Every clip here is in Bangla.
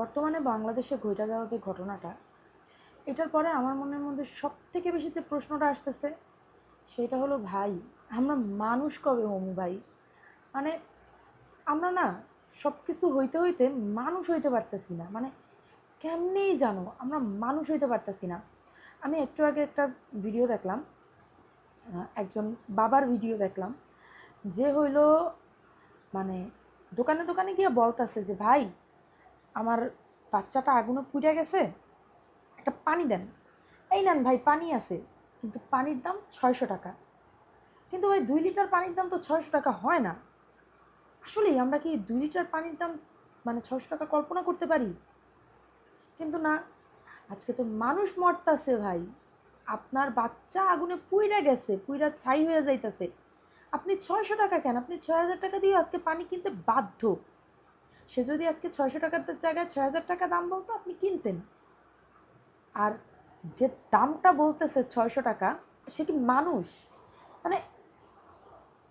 বর্তমানে বাংলাদেশে ঘটে যাওয়া যে ঘটনাটা, এটার পরে আমার মনের মধ্যে সব থেকে বেশি যে প্রশ্নটা আসতেছে, সেটা হলো ভাই, আমরা মানুষ কবে হমু ভাই? মানে আমরা না সব কিছু হইতে হইতে মানুষ হইতে পারতেছি না। মানে কেমনেই জানো, আমরা মানুষ হইতে পারতেছি না। আমি একটু আগে একটা ভিডিও দেখলাম একজন বাবার ভিডিও দেখলাম, যে হইল মানে দোকানে দোকানে গিয়ে বলতেছে যে, ভাই আমার বাচ্চাটা আগুনে পুড়ে গেছে, একটা পানি দেন। এই নেন ভাই, পানি আছে, কিন্তু পানির দাম ছয়শো টাকা। কিন্তু ভাই, দুই লিটার পানির দাম তো ছয়শো টাকা হয় না। আসলেই আমরা কি দুই লিটার পানির দাম মানে ছয়শো টাকা কল্পনা করতে পারি? কিন্তু না, আজকে তো মানুষ মরতাছে ভাই। আপনার বাচ্চা আগুনে পুইরা গেছে পুইরা ছাই হয়ে যাইতেছে। আপনি ছয়শো টাকা কেন? আপনি ছয় হাজার টাকা দিয়ে আজকে পানি কিনতে বাধ্য। সে যদি আজকে ছয়শো টাকার জায়গায় ছয় হাজার টাকা দাম বলতো, আপনি কিনতেন। আর যে দামটা বলতেছে ছয়শো টাকা, সে কি মানুষ? মানে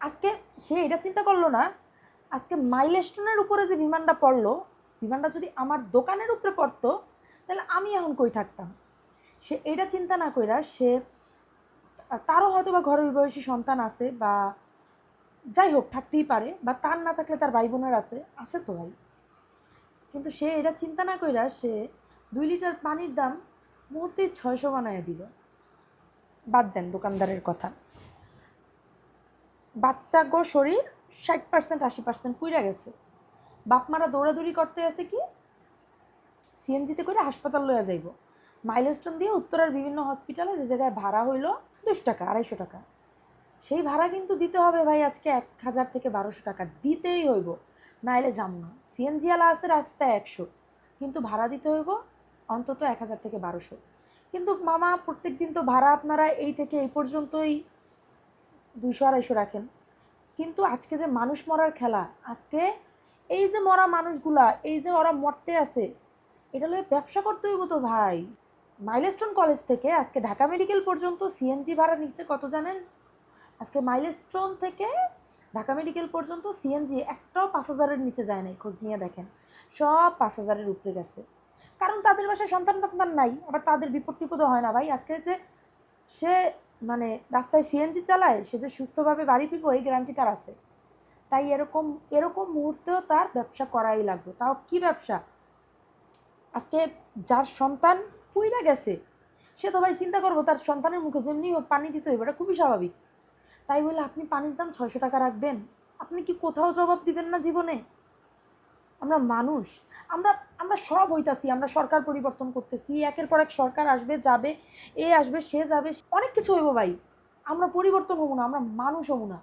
আজকে সে এটা চিন্তা করল না, আজকে মাইলস্টোনের উপরে যে বিমানটা পড়ল, বিমানটা যদি আমার দোকানের উপরে পড়তো, তাহলে আমি এখন কই থাকতাম? সে এটা চিন্তা না কইরা সে তারও হয়তো বা ঘরের বয়সী সন্তান আছে বা যাই হোক থাকতেই পারে, বা তার না থাকলে তার ভাই বোনের আছে আছে তো ভাই। কিন্তু সে এটা চিন্তা না কইরা সে দুই লিটার পানির দাম মুহূর্তেই ছয়শো বানায় দিল। বাদ দেন দোকানদারের কথা। বাচ্চা গো শরীর ষাট পার্সেন্ট আশি পার্সেন্ট পুইরা গেছে। বাপমারা দৌড়াদৌড়ি করতে আছে কি? সিএনজিতে করে হাসপাতাল লইয়া যাইব। মাইলস্টোন দিয়ে উত্তরার বিভিন্ন হসপিটালে যে জায়গায় ভাড়া হইল দুশো টাকা, আড়াইশো টাকা। সেই ভাড়া কিন্তু দিতে হবে ভাই আজকে এক হাজার থেকে বারোশো টাকা। দিতেই হইব। নাইলে যাম না। সিএনজি আলা আছে রাস্তায় একশো। কিন্তু ভাড়া দিতে হইব অন্তত এক হাজার থেকে বারোশো। কিন্তু মামা প্রত্যেক দিন তো ভাড়া আপনারা এই থেকে এই পর্যন্তই দুইশো, আড়াইশো রাখেন। কিন্তু আজকে যে মানুষ মরার খেলা, আজকে এই যে মরা মানুষগুলা, এই যে ওরা মরতে আছে, এটা লয়ে ব্যবসা করতে হইব তো ভাই। মাইলস্টোন কলেজ থেকে আজকে ঢাকা মেডিকেল পর্যন্ত সিএনজি ভাড়া নিচ্ছে কত জানেন? আজকে মাইলস্টোন থেকে ঢাকা মেডিকেল পর্যন্ত সিএনজি একটাও পাঁচ হাজারের নিচে যায় নাই, খোঁজ নিয়ে দেখেন। সব পাঁচ হাজারের উপরে গেছে। কারণ তাদের বাসায় সন্তান টন্তান নাই, আবার তাদের বিপদ টিপদও হয় না। ভাই, আজকে যে সে মানে রাস্তায় সিএনজি চালায়, সে যে সুস্থভাবে বাড়ি ফিরবো, এই গ্যারান্টি তার আছে। তাই এরকম এরকম মুহূর্তেও তার ব্যবসা করাই লাগবে। তাও কি ব্যবসা? আজকে যার সন্তান পুইরা গেছে, সে তো ভাই চিন্তা করব, তার সন্তানের মুখে যেমনি পানি দিতে হইবে, এটা খুবই স্বাভাবিক। তাই বলে আপনি পানির দাম ছয়শো টাকা রাখবেন? আপনি কি কোথাও জবাব দিবেন না জীবনে? আমরা মানুষ, আমরা আমরা সব হইতাছি, আমরা সরকার পরিবর্তন করতেছি, একের পর এক সরকার আসবে, যাবে, এ আসবে, সে যাবে, অনেক কিছু হইব ভাই। আমরা পরিবর্তন হব না, আমরা মানুষ হব না।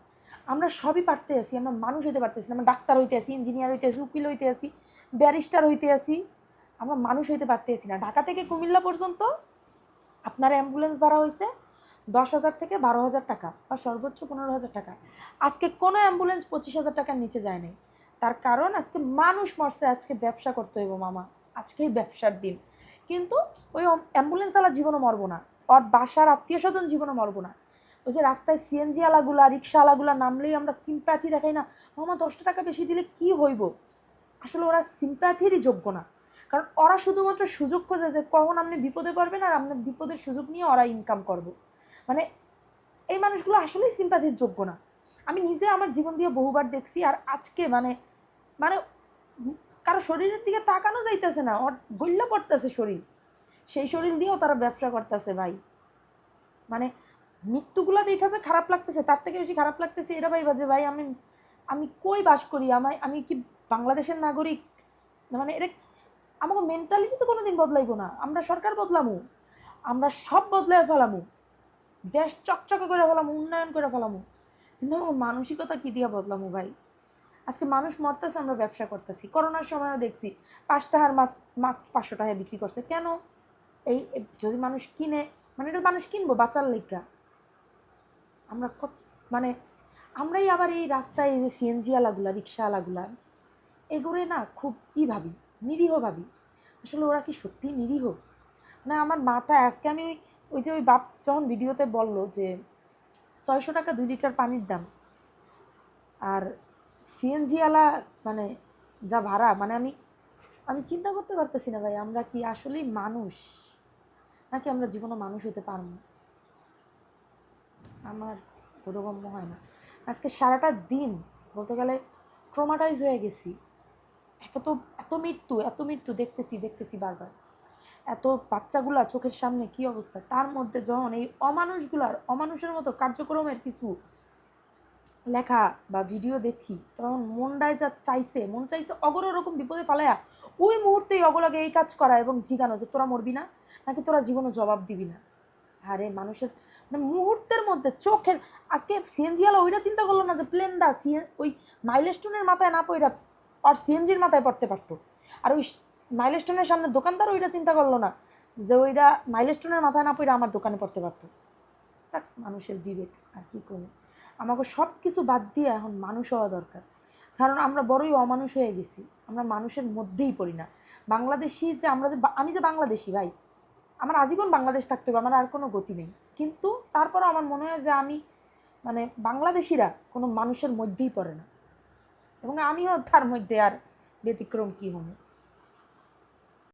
আমরা সবই পারতে আছি, আমরা মানুষ হইতে পারতেছি আমরা ডাক্তার হইতে আছি ইঞ্জিনিয়ার হইতে আছি, উকিল হইতে আছি ব্যারিস্টার হইতে আছি, আমরা মানুষ হইতে পারতে পারতেছি না। ঢাকা থেকে কুমিল্লা পর্যন্ত আপনার অ্যাম্বুলেন্স ভাড়া হয়েছে দশ হাজার থেকে বারো হাজার টাকা বা সর্বোচ্চ পনেরো হাজার টাকা। আজকে কোনো অ্যাম্বুলেন্স পঁচিশ হাজার টাকার নিচে যায় নাই। তার কারণ আজকে মানুষ মরছে, আজকে ব্যবসা করতে হইব মামা। আজকেই ব্যবসার দিন। কিন্তু ওই অ্যাম্বুলেন্সওয়ালা জীবনও মরবো না। ওর বাসার আত্মীয় স্বজন জীবনও মরবো না। ওই যে রাস্তায় সিএনজি আলাগুলা রিক্সা আলাগুলা নামলেই আমরা সিম্প্যাথি দেখাই না। মামা, দশটা টাকা বেশি দিলে কি হইব? আসলে ওরা সিম্প্যাথিরই যোগ্য না। কারণ ওরা শুধুমাত্র সুযোগ খোঁজে যে কখন আপনি বিপদে পড়বেন আর আপনার বিপদের সুযোগ নিয়ে ওরা ইনকাম করব। মানে এই মানুষগুলো আসলেই সিম্প্যাথির যোগ্য না। আমি নিজে আমার জীবন দিয়ে বহুবার দেখছি আর আজকে মানে মানে কারও শরীরের দিকে তাকানো যাইতেছে না, ওর গল্য পড়তেছে শরীর। সেই শরীর দিয়েও তারা ব্যবসা করতেছে ভাই। মানে মৃত্যুগুলো দেখা যে খারাপ লাগতেছে, তার থেকে বেশি খারাপ লাগতেছে এটা ভাই বাজে ভাই আমি আমি কই বাস করি? আমায়, আমি কি বাংলাদেশের নাগরিক? মানে এটা আমাকে মেন্টালিটি তো কোনোদিন বদলাইবো না। আমরা সরকার বদলামু। আমরা সব বদলাই ফেলামু। দেশ চকচকে করে ফেলামু, উন্নয়ন করে ফেলামু। কিন্তু আমার মানসিকতা কী দিয়ে বদলামু ভাই? আজকে মানুষ মরতেছে, আমরা ব্যবসা করতেছি। করোনার সময়ও দেখছি, পাঁচ টাকার মাস্ক মাস্ক পাঁচশো টাকায় বিক্রি করছে। কেন? এই যদি মানুষ কিনে মানে এটা মানুষ কিনবো, বাঁচার লেগা। আমরা মানে আমরাই আবার এই রাস্তায় এই যে সিএনজি আলাগুলা রিক্সা আলাগুলা এগুলো না খুব ই ভাবি, নিরীহ ভাবি। আসলে ওরা কি সত্যি নিরীহ? না, আমার মাথায় আজকে আমি ওই ওই যে ওই বাপ যখন ভিডিওতে বলল যে ছয়শো টাকা দুই লিটার পানির দাম, আর সিএনজি আলা মানে যা ভাড়া মানে আমি আমি চিন্তা করতে পারতেছি না ভাই, আমরা কি আসলেই মানুষ? নাকি আমরা জীবনে মানুষ হতে পারব? আমার বোধগম্য হয় না। আজকে সারাটা দিন বলতে গেলে ট্রমাটাইজ হয়ে গেছি। এত এত মৃত্যু এত মৃত্যু দেখতেছি দেখতেছি বারবার। এত বাচ্চাগুলা চোখের সামনে কি অবস্থা? তার মধ্যে যখন এই অমানুষগুলার, অমানুষের মতো কার্যক্রমের কিছু লেখা বা ভিডিও দেখি, তখন মনটায় যা চাইছে, মন চাইছে অগর ওরকম বিপদে ফালায়া ওই মুহূর্তেই অগলাকে এই কাজ করা এবং জিগানো যে তোরা মরবি না, নাকি তোরা জীবনে জবাব দিবি না। আরে মানুষের মানে মুহূর্তের মধ্যে চোখের, আজকে সিএনজিওয়ালা ওইটা চিন্তা করল না যে প্লেনটা সিএন ওই মাইলস্টোনের মাথায় না পড়া আর সিএনজির মাথায় পড়তে পারতো। আর ওই মাইলস্টোনের সামনে দোকানদার ওইটা চিন্তা করল না যে ওইটা মাইলস্টোনের মাথায় না পড়ে আমার দোকানে পড়তে পারতো। যাক, মানুষের বিবেক, আর কি করব? আমাকে সব কিছু বাদ দিয়ে এখন মানুষ হওয়া দরকার। কারণ আমরা বড়ই অমানুষ হয়ে গেছি, আমরা মানুষের মধ্যেই পড়ি না। বাংলাদেশি যে আমরা যে আমি যে বাংলাদেশি ভাই, আমার আজীবন বাংলাদেশ থাকতে হবে, আমার আর কোনো গতি নেই। কিন্তু তারপরও আমার মনে হয় যে আমি মানে বাংলাদেশিরা কোনো মানুষের মধ্যেই পড়ে না। এবং আমিও তার মধ্যে আর ব্যতিক্রম কী হব?